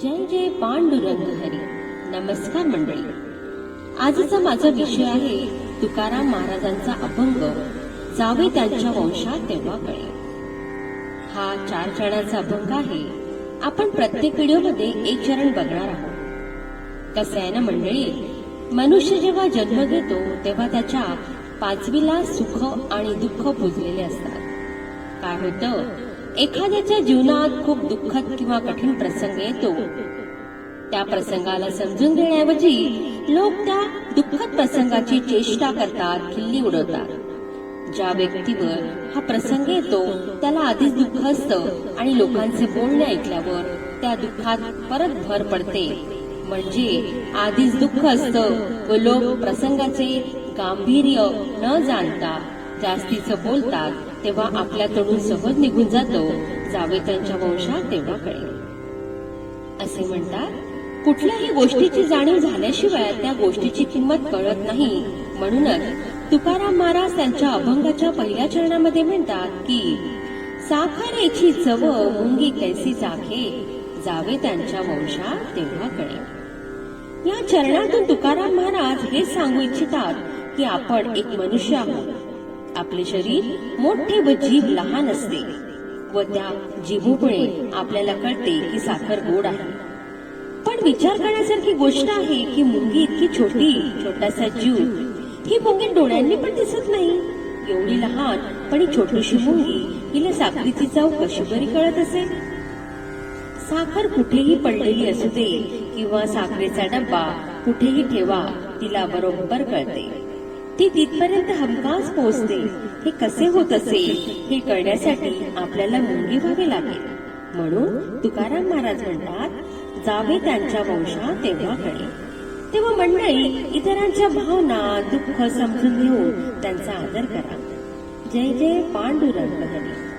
जय जय पांडुरंग हरी. नमस्कार मंडळी. आजचा माझा विषय आहे तुकाराम महाराजांचा अभंग जावे त्यांच्या वंशात तेव्हा कळे. हा चार चरणाचा अभंग आहे. आपण प्रत्येक व्हिडिओमध्ये एक चरण बघणार आहोत. कसं आहे ना मंडळी? मनुष्य जेव्हा जन्म घेतो तेव्हा त्याच्या पाचवीला सुख आणि दुःख पुजलेले असतात. काय होतं? एखाद्याच्या जीवनात खूप दुःखद किंवा कठीण प्रसंग येतो. त्या प्रसंगाला समजून घेण्याऐवजी लोक त्या दुःखद प्रसंगाची चेष्टा करतात खिल्ली उडवतात. ज्या व्यक्तीवर हा प्रसंग येतो त्याला आधीच दुःख असतं आणि लोकांचे बोलणे ऐकल्यावर त्या दुःखात परत भर पडते. म्हणजे आधीच दुःख असतं व लोक प्रसंगाचे गांभीर्य न जाणता जास्तीचं बोलतात तेव्हा आपल्याकडून सहज निघून जातो. जावे त्यांच्या वंशात तेव्हा कळेल. असे म्हणतात कुठल्याही गोष्टीची जाणीव झाल्याशिवाय त्या गोष्टीची किंमत कळत नाही. म्हणूनच तुकाराम महाराज त्यांच्या अभंगाच्या पहिल्या चरणामध्ये म्हणतात की साखरेची चव मुंगी कैसी चाखे. जावे त्यांच्या वंशात तेव्हा कळे या चरणातून तुकाराम महाराज हे सांगू इच्छितात की आपण एक मनुष्य आहोत. आपले शरीर मोठे व जीभ लहान असते व त्या जिभूमुळे आपल्याला कळते की साखर गोड आहे. पण विचार करण्यासारखी गोष्ट आहे की मुंगी इतकी छोटी छोटासा जीव ही मुंगी डोळ्यांनी पण दिसत नाही. एवढी लहान पण ही छोटीशी मुंगी हिला साखरीची चव कशी बरी कळत असेल? साखर कुठेही पडलेली असू दे किंवा साखरेचा डब्बा कुठेही ठेवा तिला बरोबर कळते. ती तिथपर्यंत हमखास पोहोचते. हे कसे होत असेल हे कळण्यासाठी आपल्याला मुंगी व्हावे लागेल. म्हणून तुकाराम महाराज म्हणतात जावे त्यांच्या वंशात तेव्हा कळे तेव्हा मंडळी इतरांच्या भावना दुःख समजून घेऊन त्यांचा आदर करा. जय जय पांडुरंग हरी.